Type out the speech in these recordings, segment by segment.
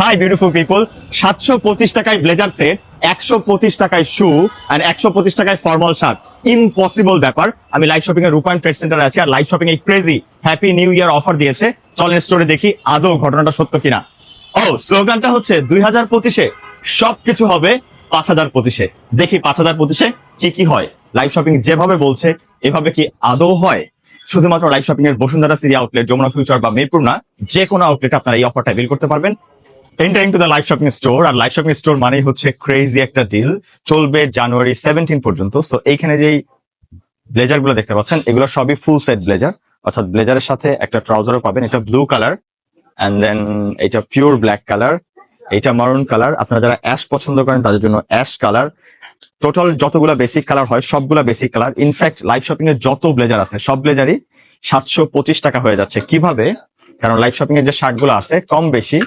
Hi beautiful people সাতশো পঁচিশ টাকায় ব্লেজার সেট একশো পঁচিশ টাকায় শু আর একশো পঁচিশ টাকায় ফর্মাল শার্ট ইম্পসিবল ব্যাপার। আমি লাইভ শপিং এর রূপায়ণ ট্রেড সেন্টার আছে আর লাইভ শপিং এই crazy happy new year offer দিয়েছে। চলেন স্টোরে দেখি আদৌ ঘটনাটা সত্য কিনা। ও স্লোগানটা হচ্ছে দুই হাজার পঁচিশে সবকিছু হবে পাঁচ হাজার পঁচিশে। দেখি পাঁচ হাজার পঁচিশে কি কি হয়। লাইভ শপিং যেভাবে বলছে, এভাবে কি আদৌ হয়? শুধুমাত্র লাইভ শপিং এর বসুন্ধরা সিরি আউটলেট যমুনা ফিউচার বা মিরপুর না যে কোনো আউটলেট আপনারা এই অফারটা বিল করতে পারবেন। Entering to the live shopping store R live shopping store মানেই হচ্ছে ক্রেজি একটা ডিল চলবে জানুয়ারি সেভেন্টিন পর্যন্ত। সো এইখানে যেই ব্লেজারগুলো দেখতে পাচ্ছেন, এগুলো সবই ফুল সেট ব্লেজার অর্থাৎ ব্লেজারের সাথে একটা ট্রাউজারও পাবেন, এটা ব্লু কালার অ্যান্ড দেন এটা পিওর ব্ল্যাক কালার এটা মারুন কালার আপনারা যারা অ্যাশ পছন্দ করেন, তাদের জন্য অ্যাশ কালার টোটাল যতগুলো বেসিক কালার হয়, সবগুলা basic colour in fact live shopping এর যত ব্লেজার আছে, সব ব্লেজারই সাতশো পঁচিশ টাকা হয়ে যাচ্ছে। কীভাবে? কারণ লাইভ শপিং এর যে শার্টগুলো আছে, কম বেশি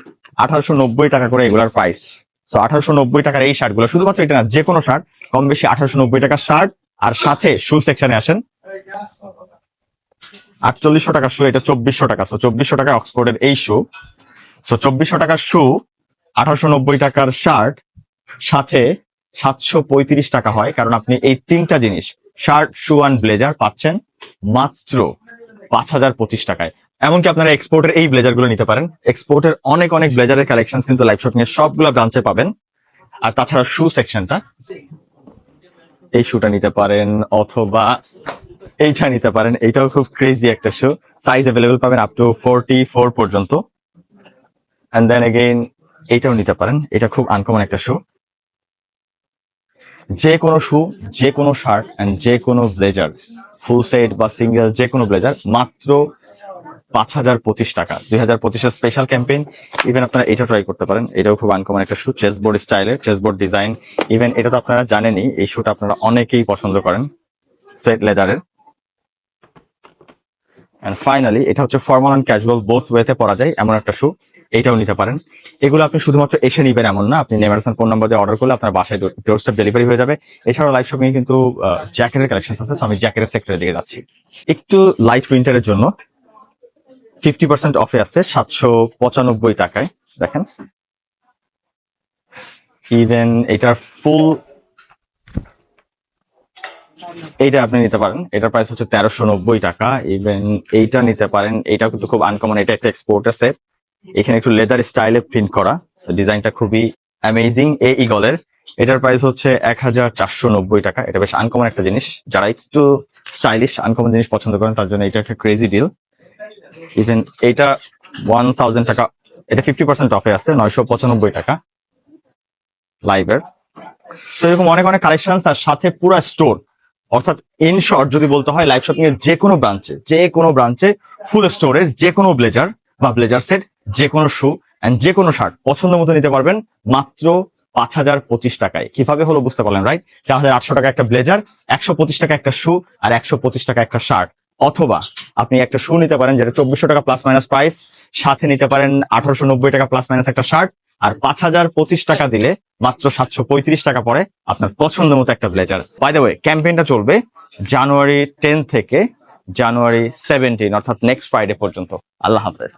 আঠারোশো নব্বই টাকা করে এগুলার প্রাইস সো আঠারোশো নব্বই টাকার এই শার্টগুলো শুধুমাত্র এটা না, যে কোনো শার্ট, কম বেশি আঠারোশো নব্বই টাকার শার্ট, আর সাথে শু সেকশনে আসেন, আটচল্লিশশো টাকার শু এটা চব্বিশশো টাকা। সো চব্বিশশো টাকা অক্সফোর্ডের এই শু সো চব্বিশশো টাকার শু আঠারোশো নব্বই টাকার শার্ট, সাথে সাতশো পঁয়ত্রিশ টাকা হয়, কারণ আপনি এই তিনটা জিনিস, শার্ট শু অ্যান্ড ব্লেজার পাচ্ছেন মাত্র পাঁচ হাজার পঁচিশ টাকায়। এমনকি আপনারা এক্সপোর্টের এই ব্লেজারগুলো নিতে পারেন। এক্সপোর্টের অনেক অনেক ব্লেজারের কালেকশন কিন্তু লাইভ শপিং এর সবগুলো ব্রাঞ্চে পাবেন। আর তাছাড়া শু সেকশনটা এই শুটা নিতে পারেন অথবা এইটা নিতে পারেন। এইটাও খুব ক্রেজি একটা শু সাইজ অ্যাভেলেবল পাবেন আপ টু ফোরটি ফোর পর্যন্ত। অ্যান্ড দেন এগেইন এইটাও নিতে পারেন। এটা খুব আনকমন একটা শু যে কোনো শু যে কোনো শার্ট অ্যান্ড যে কোনো ব্লেজার ফুল সেট বা সিঙ্গেল যে কোনো ব্লেজার মাত্র পাঁচ হাজার পঁচিশ টাকা। দুই হাজার পঁচিশের স্পেশাল ক্যাম্পেইন ইভেন আপনারা এটা ট্রাই করতে পারেন। এটাও খুব আনকমন একটা শু চেসবোর্ড স্টাইলের চেসবোর্ড ডিজাইন ইভেন এটা তো আপনারা জানেনই, এই শুটা আপনারা অনেকেই পছন্দ করেন সেট লেদারের অ্যান্ড ফাইনালি এটা হচ্ছে ফর্মাল অ্যান্ড ক্যাজুয়াল বোথ ওয়েতে পরা যায়, এমন একটা শু এটাও নিতে পারেন। এগুলো আপনি শুধুমাত্র এসে নিবেন এমন না। আপনি নেমারসন ফোন নাম্বার দিয়ে অর্ডার করলে আপনার বাসায় ডোরস্টেপ ডেলিভারি হয়ে যাবে। এছাড়াও লাইভ শপিং কিন্তু জ্যাকেটের কালেকশন আছে। তো আমি জ্যাকেটের সেক্টরের দিকে যাচ্ছি। একটু লাইট উইন্টারের জন্য ফিফটি পার্সেন্ট অফে আছে সাতশো পঁচানব্বই টাকায়। দেখেন। ইভেন এটার ফুল এইটা আপনি নিতে পারেন। এটার প্রাইস হচ্ছে তেরোশো নব্বই টাকা। ইভেন এইটা নিতে পারেন। এটা কিন্তু খুব আনকমন এটা একটা এক্সপোর্টার সেট এখানে একটু লেদার স্টাইলে প্রিন্ট করা। ডিজাইনটা খুবই অ্যামেজিং এ ইগলের এটার প্রাইস হচ্ছে এক হাজার চারশো নব্বই টাকা। এটা বেশ আনকমন একটা জিনিস। যারা একটু স্টাইলিশ আনকমন জিনিস পছন্দ করেন, তার জন্য এটা একটা ক্রেজি ডিল ইভেন এইটা ওয়ান থাউজেন্ড টাকা, এটা ফিফটি পার্সেন্ট অফে আছে, নয়শো পঁচানব্বই টাকা। লাইভের তো এরকম অনেক অনেক কালেকশন আর সাথে পুরো স্টোর অর্থাৎ ইন শর্ট যদি বলতে হয় লাইভ শপিং এর যে কোনো ব্রাঞ্চে যে কোনো ব্রাঞ্চে ফুল স্টোরের যে কোনো ব্লেজার বা ব্লেজার সেট যে কোনো শু অ্যান্ড যে কোনো শার্ট পছন্দ মতো নিতে পারবেন মাত্র পাঁচ হাজার পঁচিশ টাকায়। কীভাবে হলো বুঝতে পারলেন রাইট চার হাজার আটশো টাকা একটা ব্লেজার, একশো পঁচিশ টাকা একটা শু আর একশো পঁচিশ টাকা একটা শার্ট অথবা আপনি একটা শু নিতে পারেন যেটা চব্বিশশো টাকা প্লাস মাইনাস প্রাইস সাথে নিতে পারেন আঠারোশো নব্বই টাকা প্লাস মাইনাস একটা শার্ট আর পাঁচ হাজার পঁচিশ টাকা দিলে মাত্র সাতশো পঁয়ত্রিশ টাকা পরে আপনার পছন্দ মতো একটা ব্লেজার। বাই দ্য ওয়ে ক্যাম্পেইনটা চলবে জানুয়ারি টেন থেকে জানুয়ারি সেভেন্টিন, অর্থাৎ নেক্সট ফ্রাইডে পর্যন্ত। আল্লাহ হাফেজ।